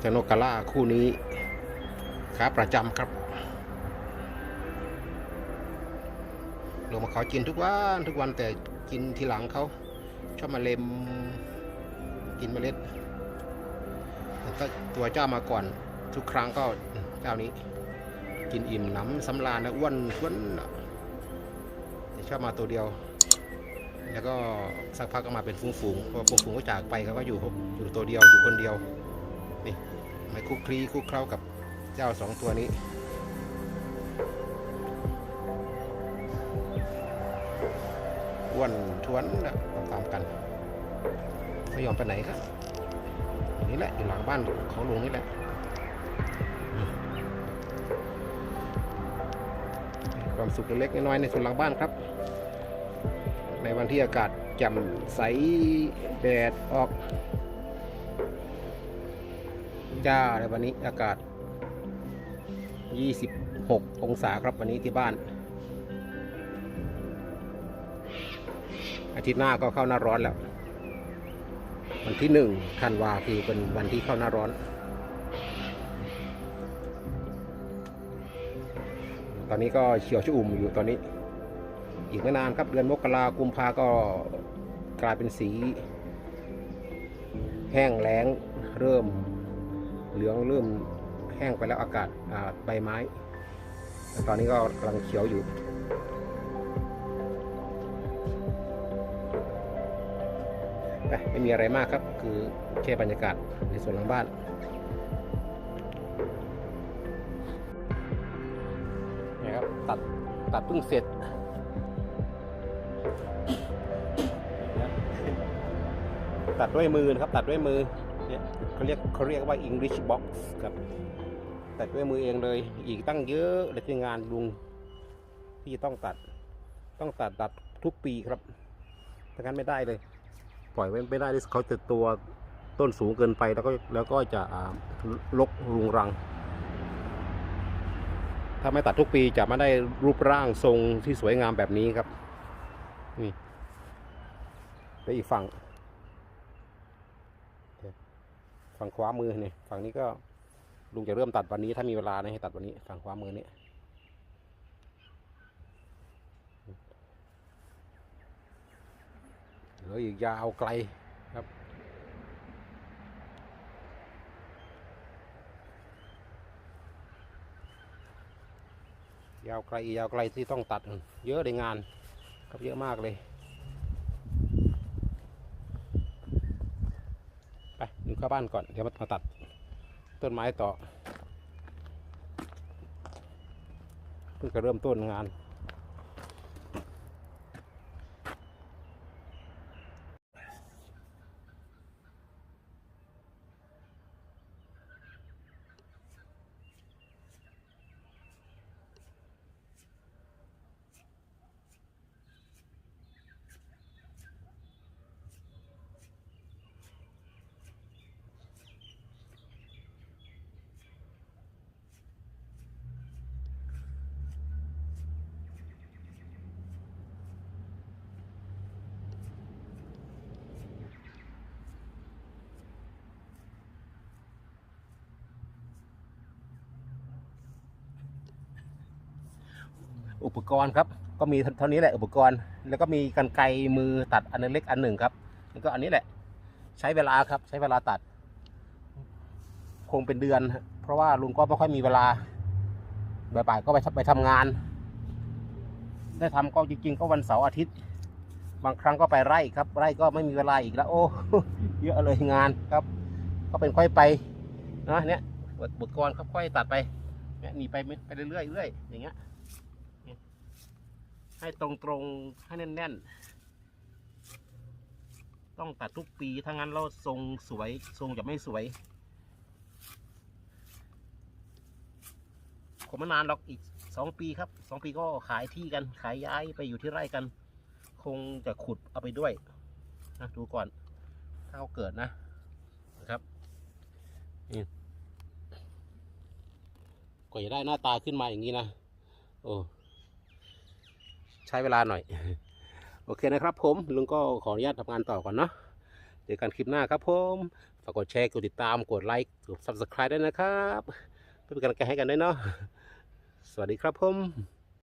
เจานกาล่าคู่นี้ขาประจำครับลงมาขากินทุกวันทุกวันแต่กินทีหลังเขาชอบมาเล็มกินเมล็ดแต่ถ้าตัวเจ้ามาก่อน ทุกครั้งก็เจ้านี้ กินอิ่มน้ำสำราญนะอ้วนท้วนแต่ชอบมาตัวเดียว แล้วก็สักพักก็มาเป็นฝูงๆพอฝูงๆก็จากไปเขาก็อยู่อยู่ตัวเดียวอยู่คนเดียว ไม่คุกคลีคุกเคล้ากับเจ้าสองตัวนี้ อ้วนทวนนะตามกันไม่ยอมไปไหนครับนี่แหละอยู่หลังบ้านเขาลุงนี่แหละความสุขเล็กๆน้อยๆในส่วนหลังบ้านครับ ในวันที่อากาศแจ่มใสแดดออก จ้าในวันนี้อากาศ 26 องศาครับวันนี้ที่บ้าน อาทิตย์หน้าก็เข้าหน้าร้อนแล้ว วันที่หนึ่งธันวาคือเป็นวันที่เข้าหน้าร้อนตอนนี้ก็เขียวชอุ่มอยู่ตอนนี้ อีกไม่นานครับเดือนมกรากุมภาก็กลายเป็นสี แห้งแล้งเริ่ม เหลืองเริ่มแห้งไปแล้วอากาศใบไม้ ตอนนี้ก็กำลังเขียวอยู่ไปไม่มีอะไรมากครับ คือแค่บรรยากาศในส่วนหลังบ้านนี่ครับตัดตัดเพิ่งเสร็จตัดด้วยมือนะครับ ตัดด้วยมือ เนี่ยเขาเรียกเขาเรียกว่า English box ครับตัดด้วยมือเองเลยอีกตั้งเยอะเลยที่งานลุงที่ต้องตัด ต้องตัดตัดทุกปีครับถ้างั้นไม่ได้เลย ปล่อยไว้ไม่ได้เลยเขาจะตัวต้นสูงเกินไปแล้วก็แล้วก็จะลกรุงรัง ถ้าไม่ตัดทุกปีจะไม่ได้รูปร่างทรงที่สวยงามแบบนี้ครับ นี่ แล้วอีกฝั่ง ฝั่งขวามือนี่ฝั่งนี้ก็ลุงจะเริ่มตัดวันนี้ถ้ามีเวลานะให้ตัดวันนี้ฝั่งขวามือนี้เหลืออีกยาวไกลครับยาวไกลยาวไกลที่ต้องตัดเยอะในงานครับเยอะมากเลย ไปดู เข้าบ้านก่อน เดี๋ยวมาตัดต้นไม้ต่อเพิ่งจะเริ่มต้นงาน อุปกรณ์ครับ ก็มีเท่านี้แหละอุปกรณ์ แล้วก็มีกันไกรมือตัดอันเล็กอันหนึ่งครับ แล้วก็อันนี้แหละ ใช้เวลาครับ ใช้เวลาตัด คงเป็นเดือน เพราะว่าลุงก็ไม่ค่อยมีเวลาบ่ายๆก็ไปไปทำงาน ได้ทำก็จริง ๆ ก็วันเสาร์อาทิตย์ บางครั้งก็ไปไร่ครับ ไร่ก็ไม่มีเวลาอีกแล้ว โอ้เยอะเลยงานครับ ก็เป็นค่อยไปนะเนี่ยอุปกรณ์ครับค่อยตัดไปเนี่ยหนีไปไปเรื่อยๆอย่างเงี้ย ให้ตรงตรงๆให้แน่นๆ ต้องตัดทุกปีถ้างั้นเราทรงสวยทรงจะไม่สวยผมไม่นานหรอกอีกสองปีครับสองปีก็ขายที่กันขายย้ายไปอยู่ที่ไร่กัน คงจะขุดเอาไปด้วยนะดูก่อนถ้าเขาเกิดนะนะครับนี่ก็จะได้หน้าตาขึ้นมาอย่างนี้นะโอ้ ใช้เวลาหน่อย โอเคนะครับผมลุงก็ขออนุญาตทำงานต่อก่อนเนาะเจอกันคลิปหน้าครับผมฝากกดแชร์กดติดตามกดไลค์กด subscribe ด้วยนะครับเพื่อเป็นกำลังใจให้กันด้วยเนาะสวัสดีครับผม